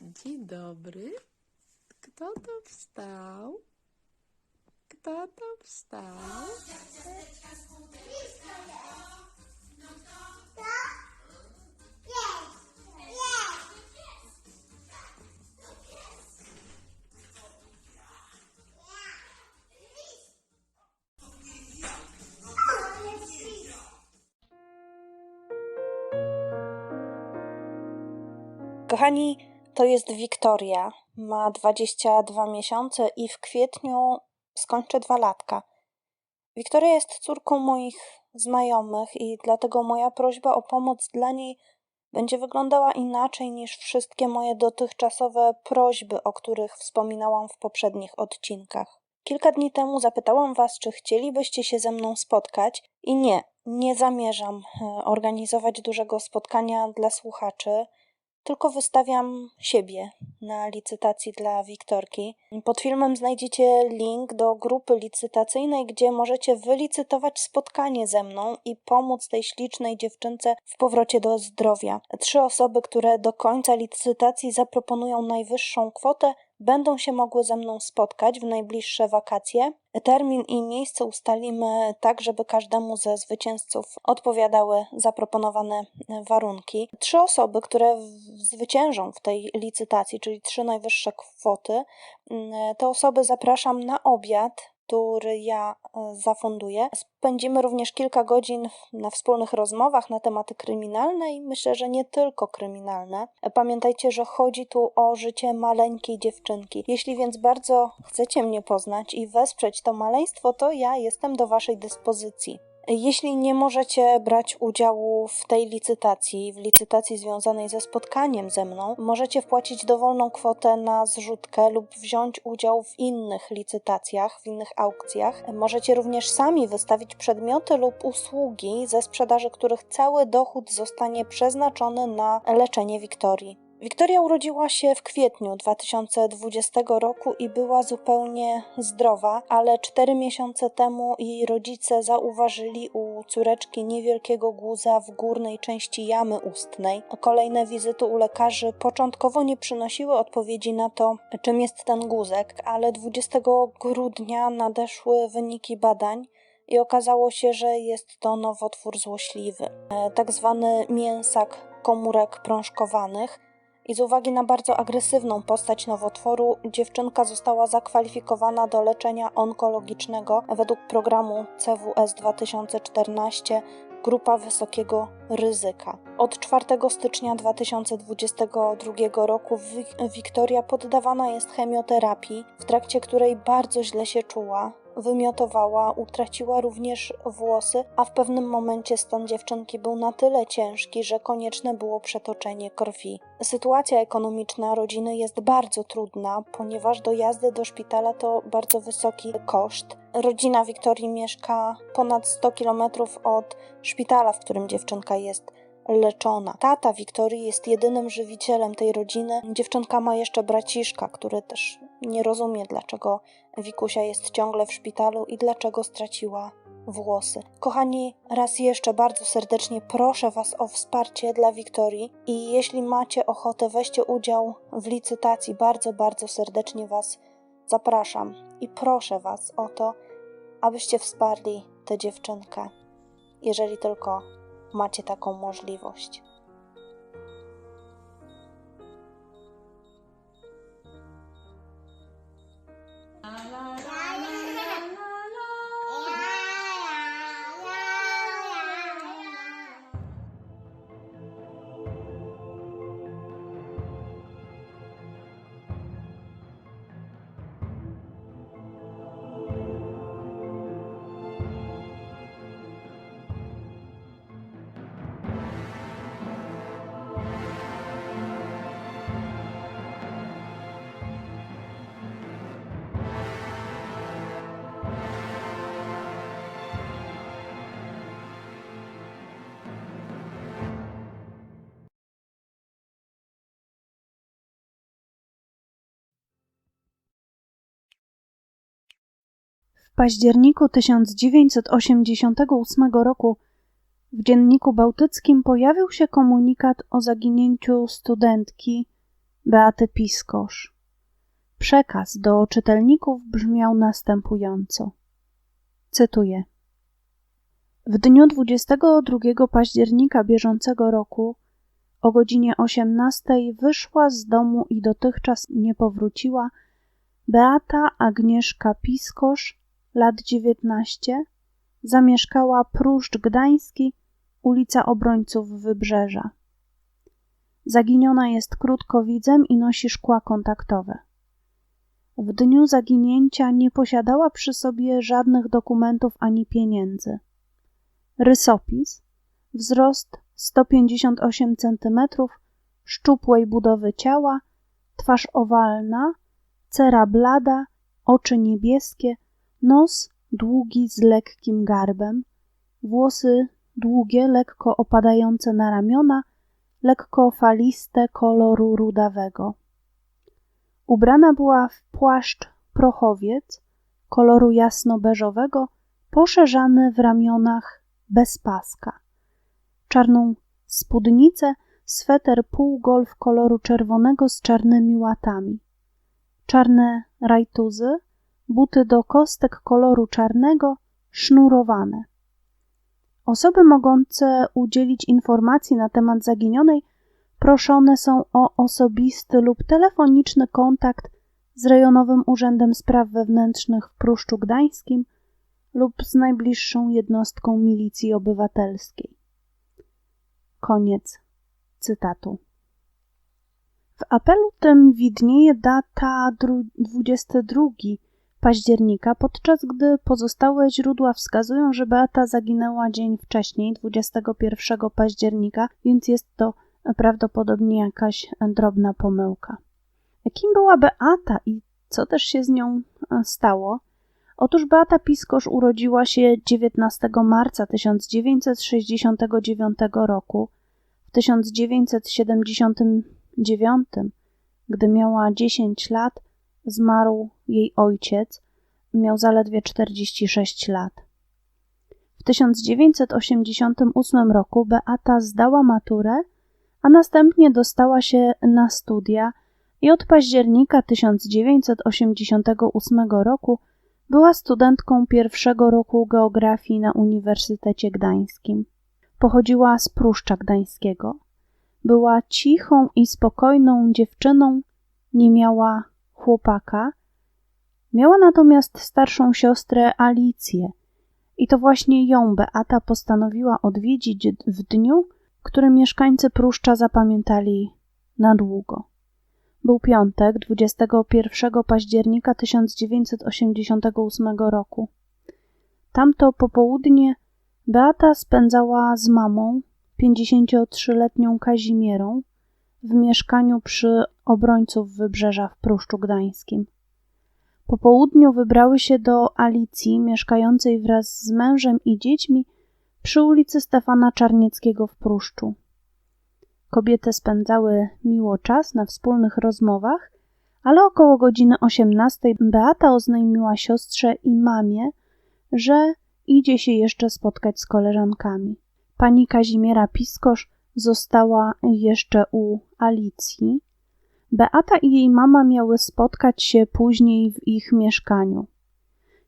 Dzień dobry. Kto to wstał? Kto to wstał? Kochani, to jest Wiktoria. Ma 22 miesiące i w kwietniu skończy dwa latka. Wiktoria jest córką moich znajomych i dlatego moja prośba o pomoc dla niej będzie wyglądała inaczej niż wszystkie moje dotychczasowe prośby, o których wspominałam w poprzednich odcinkach. Kilka dni temu zapytałam Was, czy chcielibyście się ze mną spotkać, i nie, nie zamierzam e, organizować dużego spotkania dla słuchaczy tylko wystawiam siebie na licytacji dla Wiktorki. Pod filmem znajdziecie link do grupy licytacyjnej, gdzie możecie wylicytować spotkanie ze mną i pomóc tej ślicznej dziewczynce w powrocie do zdrowia. Trzy osoby, które do końca licytacji zaproponują najwyższą kwotę, będą się mogły ze mną spotkać w najbliższe wakacje. Termin i miejsce ustalimy tak, żeby każdemu ze zwycięzców odpowiadały zaproponowane warunki. Trzy osoby, które zwyciężą w tej licytacji, czyli trzy najwyższe kwoty, te osoby zapraszam na obiad który ja e, zafunduję. Spędzimy również kilka godzin na wspólnych rozmowach na tematy kryminalne i myślę, że nie tylko kryminalne. Pamiętajcie, że chodzi tu o życie maleńkiej dziewczynki. Jeśli więc bardzo chcecie mnie poznać i wesprzeć to maleństwo, to ja jestem do Waszej dyspozycji. Jeśli nie możecie brać udziału w tej licytacji, w licytacji związanej ze spotkaniem ze mną, możecie wpłacić dowolną kwotę na zrzutkę lub wziąć udział w innych licytacjach, w innych aukcjach. Możecie również sami wystawić przedmioty lub usługi, ze sprzedaży których cały dochód zostanie przeznaczony na leczenie Wiktorii. Wiktoria urodziła się w kwietniu 2020 roku i była zupełnie zdrowa, ale cztery miesiące temu jej rodzice zauważyli u córeczki niewielkiego guza w górnej części jamy ustnej. Kolejne wizyty u lekarzy początkowo nie przynosiły odpowiedzi na to, czym jest ten guzek, ale 20 grudnia nadeszły wyniki badań i okazało się, że jest to nowotwór złośliwy, e, tak zwany mięsak komórek prążkowanych i z uwagi na bardzo agresywną postać nowotworu, dziewczynka została zakwalifikowana do leczenia onkologicznego według programu CWS 2014 Grupa Wysokiego Ryzyka. Od 4 stycznia 2022 roku Wiktoria poddawana jest chemioterapii, w trakcie której bardzo źle się czuła, wymiotowała, utraciła również włosy, a w pewnym momencie stan dziewczynki był na tyle ciężki, że konieczne było przetoczenie krwi. Sytuacja ekonomiczna rodziny jest bardzo trudna, ponieważ dojazdy do szpitala to bardzo wysoki koszt. Rodzina Wiktorii mieszka ponad 100 km od szpitala, w którym dziewczynka jest leczona. Tata Wiktorii jest jedynym żywicielem tej rodziny. Dziewczynka ma jeszcze braciszka, który też nie rozumie, dlaczego Wikusia jest ciągle w szpitalu i dlaczego straciła włosy. Kochani, raz jeszcze bardzo serdecznie proszę Was o wsparcie dla Wiktorii i jeśli macie ochotę, weźcie udział w licytacji. Bardzo, bardzo serdecznie Was zapraszam i proszę Was o to, abyście wsparli tę dziewczynkę, jeżeli tylko macie taką możliwość. W październiku 1988 roku w Dzienniku Bałtyckim pojawił się komunikat o zaginięciu studentki Beaty Piskosz. Przekaz do czytelników brzmiał następująco. Cytuję. W dniu 22 października bieżącego roku o godzinie 18 wyszła z domu i dotychczas nie powróciła Beata Agnieszka Piskosz, lat 19, zamieszkała Pruszcz Gdański, ulica Obrońców Wybrzeża. Zaginiona jest krótkowidzem i nosi szkła kontaktowe. W dniu zaginięcia nie posiadała przy sobie żadnych dokumentów ani pieniędzy. Rysopis, wzrost 158 cm, szczupłej budowy ciała, twarz owalna, cera blada, oczy niebieskie, nos długi z lekkim garbem, włosy długie, lekko opadające na ramiona, lekko faliste koloru rudawego. Ubrana była w płaszcz prochowiec koloru jasno-beżowego, poszerzany w ramionach bez paska, czarną spódnicę, sweter półgolf koloru czerwonego z czarnymi łatami, czarne rajtuzy, buty do kostek koloru czarnego, sznurowane. Osoby mogące udzielić informacji na temat zaginionej proszone są o osobisty lub telefoniczny kontakt z Rejonowym Urzędem Spraw Wewnętrznych w Pruszczu Gdańskim lub z najbliższą jednostką milicji obywatelskiej. Koniec cytatu. W apelu tym widnieje data 22 października, podczas gdy pozostałe źródła wskazują, że Beata zaginęła dzień wcześniej, 21 października, więc jest to prawdopodobnie jakaś drobna pomyłka. Kim była Beata i co też się z nią e, stało? Otóż Beata Piskosz urodziła się 19 marca 1969 roku. W 1979, gdy miała 10 lat, zmarł jej ojciec, miał zaledwie 46 lat. W 1988 roku Beata zdała maturę, a następnie dostała się na studia i od października 1988 roku była studentką pierwszego roku geografii na Uniwersytecie Gdańskim. Pochodziła z Pruszcza Gdańskiego. Była cichą i spokojną dziewczyną, nie miała chłopaka. Miała natomiast starszą siostrę Alicję i to właśnie ją Beata postanowiła odwiedzić w dniu, który mieszkańcy Pruszcza zapamiętali na długo. Był piątek, 21 października 1988 roku. Tamto popołudnie Beata spędzała z mamą, 53-letnią Kazimierą, w mieszkaniu przy obrońców wybrzeża w Pruszczu Gdańskim. Po południu wybrały się do Alicji, mieszkającej wraz z mężem i dziećmi przy ulicy Stefana Czarnieckiego w Pruszczu. Kobiety spędzały miło czas na wspólnych rozmowach, ale około godziny 18 Beata oznajmiła siostrze i mamie, że idzie się jeszcze spotkać z koleżankami. Pani Kazimiera Piskosz została jeszcze u Alicji. Beata i jej mama miały spotkać się później w ich mieszkaniu.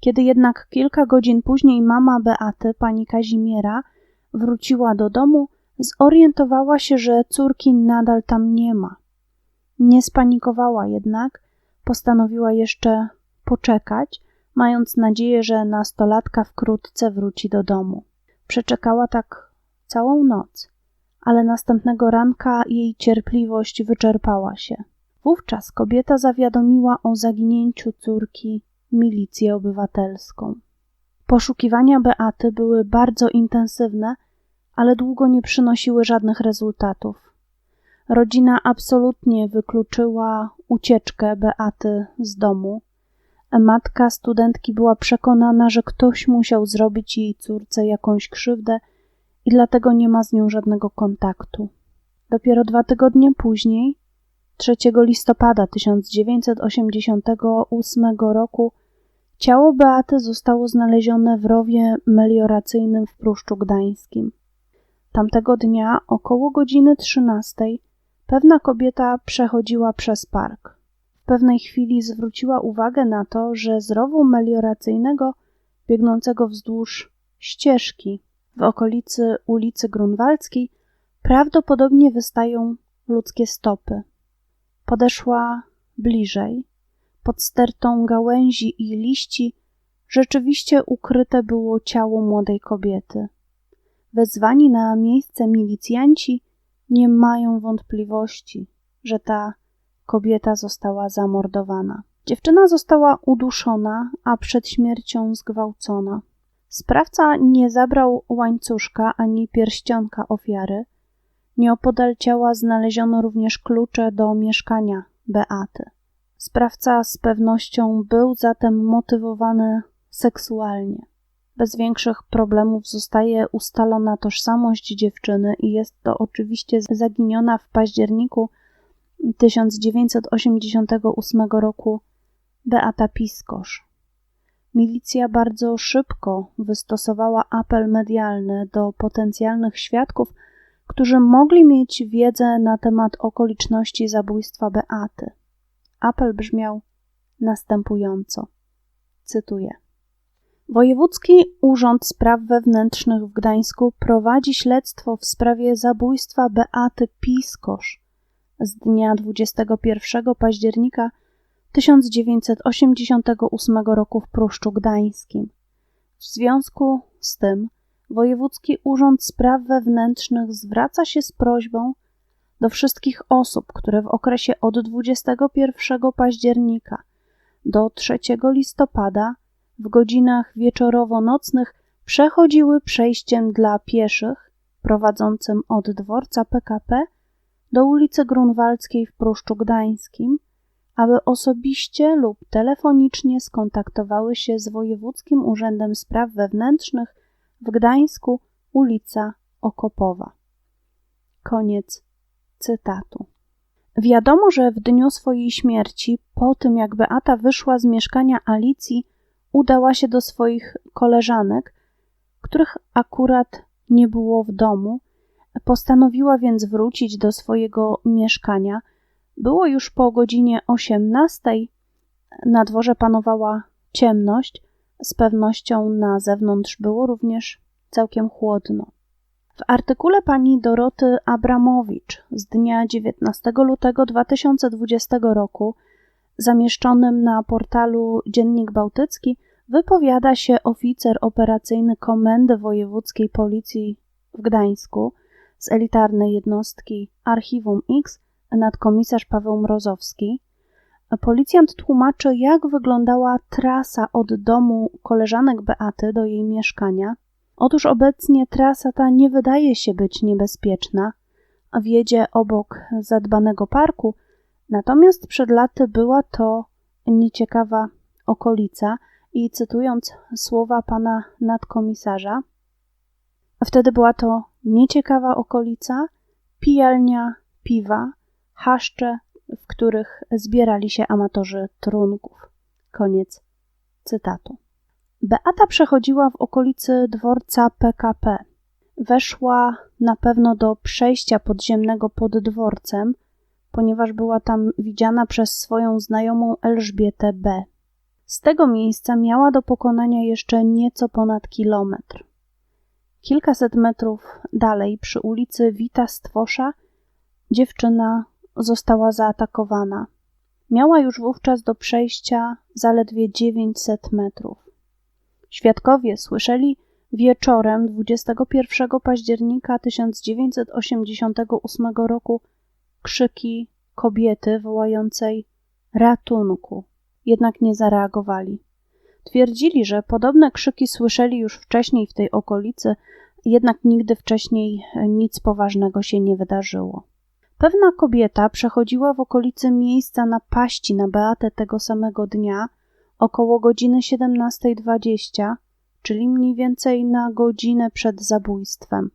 Kiedy jednak kilka godzin później mama Beaty, pani Kazimiera, wróciła do domu, zorientowała się, że córki nadal tam nie ma. Nie spanikowała jednak, postanowiła jeszcze poczekać, mając nadzieję, że nastolatka wkrótce wróci do domu. Przeczekała tak całą noc, ale następnego ranka jej cierpliwość wyczerpała się. Wówczas kobieta zawiadomiła o zaginięciu córki milicję obywatelską. Poszukiwania Beaty były bardzo intensywne, ale długo nie przynosiły żadnych rezultatów. Rodzina absolutnie wykluczyła ucieczkę Beaty z domu. Matka studentki była przekonana, że ktoś musiał zrobić jej córce jakąś krzywdę i dlatego nie ma z nią żadnego kontaktu. Dopiero dwa tygodnie później 3 listopada 1988 roku ciało Beaty zostało znalezione w rowie melioracyjnym w Pruszczu Gdańskim. Tamtego dnia około godziny 13 Pewna kobieta przechodziła przez park. W pewnej chwili zwróciła uwagę na to, że z rowu melioracyjnego biegnącego wzdłuż ścieżki w okolicy ulicy Grunwaldzkiej prawdopodobnie wystają ludzkie stopy. Podeszła bliżej. Pod stertą gałęzi i liści rzeczywiście ukryte było ciało młodej kobiety. Wezwani na miejsce milicjanci nie mają wątpliwości, że ta kobieta została zamordowana. Dziewczyna została uduszona, a przed śmiercią zgwałcona. Sprawca nie zabrał łańcuszka ani pierścionka ofiary. Nieopodal ciała znaleziono również klucze do mieszkania Beaty. Sprawca z pewnością był zatem motywowany seksualnie. Bez większych problemów zostaje ustalona tożsamość dziewczyny i jest to oczywiście zaginiona w październiku 1988 roku Beata Piskosz. Milicja bardzo szybko wystosowała apel medialny do potencjalnych świadków, którzy mogli mieć wiedzę na temat okoliczności zabójstwa Beaty. Apel brzmiał następująco. Cytuję. Wojewódzki Urząd Spraw Wewnętrznych w Gdańsku prowadzi śledztwo w sprawie zabójstwa Beaty Piskosz z dnia 21 października 1988 roku w Pruszczu Gdańskim. W związku z tym Wojewódzki Urząd Spraw Wewnętrznych zwraca się z prośbą do wszystkich osób, które w okresie od 21 października do 3 listopada w godzinach wieczorowo-nocnych przechodziły przejściem dla pieszych prowadzącym od dworca PKP do ulicy Grunwaldzkiej w Pruszczu Gdańskim, aby osobiście lub telefonicznie skontaktowały się z Wojewódzkim Urzędem Spraw Wewnętrznych w Gdańsku, ulica Okopowa. Koniec cytatu. Wiadomo, że w dniu swojej śmierci, po tym jak Beata wyszła z mieszkania Alicji, udała się do swoich koleżanek, których akurat nie było w domu. Postanowiła więc wrócić do swojego mieszkania. Było już po godzinie 18. Na dworze panowała ciemność. Z pewnością na zewnątrz było również całkiem chłodno. W artykule pani Doroty Abramowicz z dnia 19 lutego 2020 roku, zamieszczonym na portalu Dziennik Bałtycki, wypowiada się oficer operacyjny Komendy Wojewódzkiej Policji w Gdańsku z elitarnej jednostki Archiwum X, nadkomisarz Paweł Mrozowski. Policjant tłumaczy, jak wyglądała trasa od domu koleżanek Beaty do jej mieszkania. Otóż obecnie trasa ta nie wydaje się być niebezpieczna, wiedzie obok zadbanego parku, natomiast przed laty była to nieciekawa okolica i cytując słowa pana nadkomisarza, wtedy była to nieciekawa okolica, pijalnia piwa, haszcze, w których zbierali się amatorzy trunków. Koniec cytatu. Beata przechodziła w okolicy dworca PKP. Weszła na pewno do przejścia podziemnego pod dworcem, ponieważ była tam widziana przez swoją znajomą Elżbietę B. Z tego miejsca miała do pokonania jeszcze nieco ponad kilometr. Kilkaset metrów dalej, przy ulicy Wita Stwosza, dziewczyna została zaatakowana. Miała już wówczas do przejścia zaledwie 900 metrów. Świadkowie słyszeli wieczorem 21 października 1988 roku krzyki kobiety wołającej ratunku, jednak nie zareagowali. Twierdzili, że podobne krzyki słyszeli już wcześniej w tej okolicy, jednak nigdy wcześniej nic poważnego się nie wydarzyło. Pewna kobieta przechodziła w okolicy miejsca napaści na Beatę tego samego dnia około godziny 17.20, czyli mniej więcej na godzinę przed zabójstwem.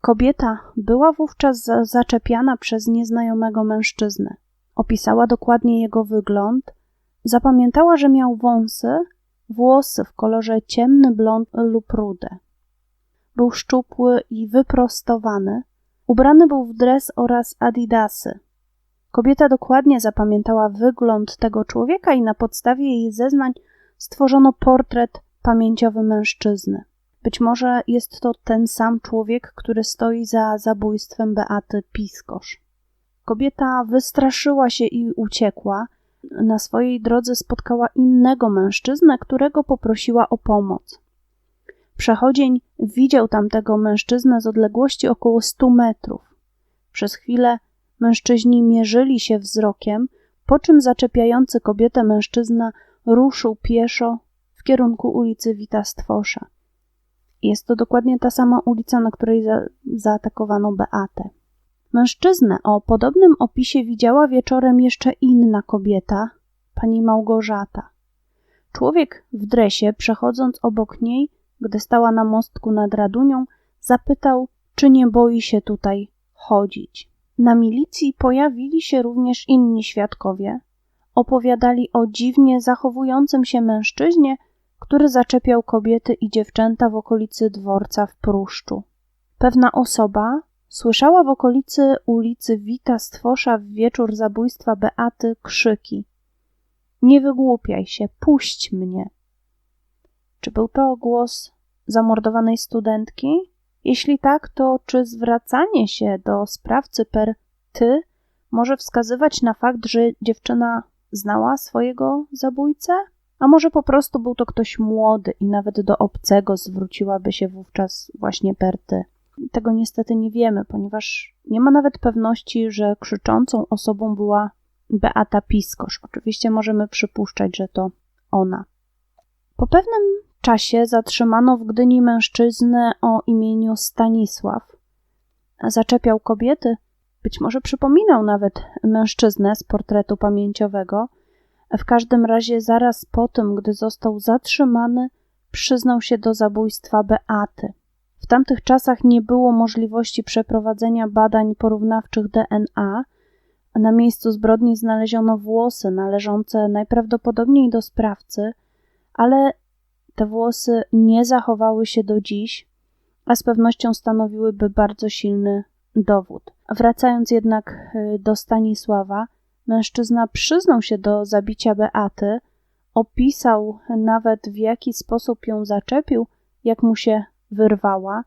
Kobieta była wówczas zaczepiana przez nieznajomego mężczyznę. Opisała dokładnie jego wygląd, zapamiętała, że miał wąsy, włosy w kolorze ciemny blond lub rude. Był szczupły i wyprostowany, Ubrany był w dres oraz adidasy. Kobieta dokładnie zapamiętała wygląd tego człowieka i na podstawie jej zeznań stworzono portret pamięciowy mężczyzny. Być może jest to ten sam człowiek, który stoi za zabójstwem Beaty Piskosz. Kobieta wystraszyła się i uciekła. Na swojej drodze spotkała innego mężczyznę, którego poprosiła o pomoc. Przechodzień widział tamtego mężczyznę z odległości około 100 metrów. Przez chwilę mężczyźni mierzyli się wzrokiem, po czym zaczepiający kobietę mężczyzna ruszył pieszo w kierunku ulicy Witastwosza. Jest to dokładnie ta sama ulica, na której za zaatakowano Beatę. Mężczyznę o podobnym opisie widziała wieczorem jeszcze inna kobieta, pani Małgorzata. Człowiek w dresie, przechodząc obok niej, gdy stała na mostku nad Radunią, zapytał, czy nie boi się tutaj chodzić. Na milicji pojawili się również inni świadkowie. Opowiadali o dziwnie zachowującym się mężczyźnie, który zaczepiał kobiety i dziewczęta w okolicy dworca w Pruszczu. Pewna osoba słyszała w okolicy ulicy Wita Stwosza w wieczór zabójstwa Beaty krzyki: Nie wygłupiaj się, puść mnie. Czy był to głos zamordowanej studentki? Jeśli tak, to czy zwracanie się do sprawcy per ty może wskazywać na fakt, że dziewczyna znała swojego zabójcę? A może po prostu był to ktoś młody i nawet do obcego zwróciłaby się wówczas właśnie per ty? Tego niestety nie wiemy, ponieważ nie ma nawet pewności, że krzyczącą osobą była Beata Piskosz. Oczywiście możemy przypuszczać, że to ona. Po pewnym czasie zatrzymano w Gdyni mężczyznę o imieniu Stanisław. Zaczepiał kobiety, być może przypominał nawet mężczyznę z portretu pamięciowego. W każdym razie, zaraz po tym, gdy został zatrzymany, przyznał się do zabójstwa Beaty. W tamtych czasach nie było możliwości przeprowadzenia badań porównawczych DNA. Na miejscu zbrodni znaleziono włosy należące najprawdopodobniej do sprawcy, ale te włosy nie zachowały się do dziś, a z pewnością stanowiłyby bardzo silny dowód. Wracając jednak y, do Stanisława, mężczyzna przyznał się do zabicia Beaty, opisał nawet w jaki sposób ją zaczepił, jak mu się wyrwała.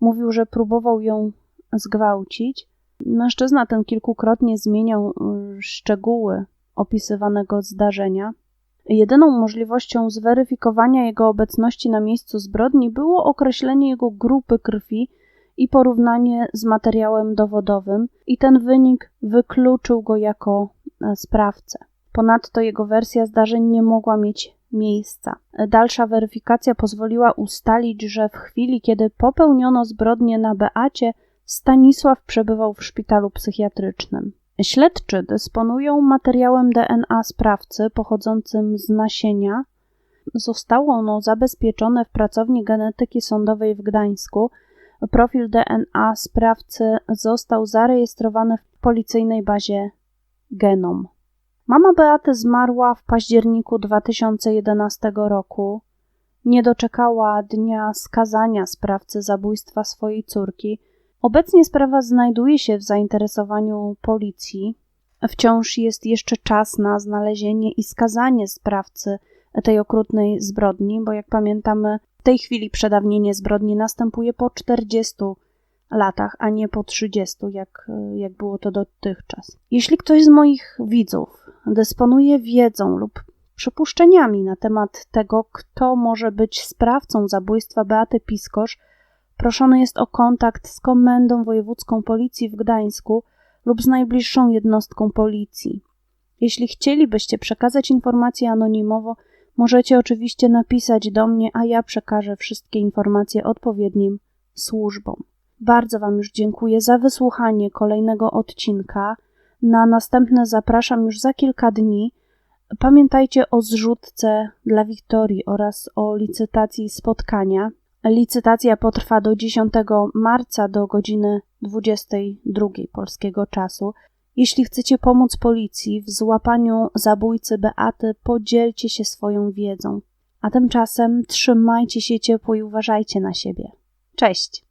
Mówił, że próbował ją zgwałcić. Mężczyzna ten kilkukrotnie zmieniał y, szczegóły opisywanego zdarzenia. Jedyną możliwością zweryfikowania jego obecności na miejscu zbrodni było określenie jego grupy krwi i porównanie z materiałem dowodowym, i ten wynik wykluczył go jako e, sprawcę. Ponadto jego wersja zdarzeń nie mogła mieć miejsca. Dalsza weryfikacja pozwoliła ustalić, że w chwili, kiedy popełniono zbrodnię na Beacie, Stanisław przebywał w szpitalu psychiatrycznym. Śledczy dysponują materiałem DNA sprawcy pochodzącym z nasienia. Zostało ono zabezpieczone w pracowni genetyki sądowej w Gdańsku. Profil DNA sprawcy został zarejestrowany w policyjnej bazie Genom. Mama Beaty zmarła w październiku 2011 roku. Nie doczekała dnia skazania sprawcy zabójstwa swojej córki. Obecnie sprawa znajduje się w zainteresowaniu policji. Wciąż jest jeszcze czas na znalezienie i skazanie sprawcy tej okrutnej zbrodni, bo jak pamiętamy, w tej chwili przedawnienie zbrodni następuje po 40 latach, a nie po 30, jak, jak było to dotychczas. Jeśli ktoś z moich widzów dysponuje wiedzą lub przypuszczeniami na temat tego, kto może być sprawcą zabójstwa Beaty Piskosz, proszony jest o kontakt z Komendą Wojewódzką Policji w Gdańsku lub z najbliższą jednostką policji. Jeśli chcielibyście przekazać informacje anonimowo, możecie oczywiście napisać do mnie, a ja przekażę wszystkie informacje odpowiednim służbom. Bardzo Wam już dziękuję za wysłuchanie kolejnego odcinka. Na następne zapraszam już za kilka dni. Pamiętajcie o zrzutce dla Wiktorii oraz o licytacji spotkania. Licytacja potrwa do 10 marca do godziny 22 polskiego czasu. Jeśli chcecie pomóc policji w złapaniu zabójcy Beaty, podzielcie się swoją wiedzą. A tymczasem trzymajcie się ciepło i uważajcie na siebie. Cześć!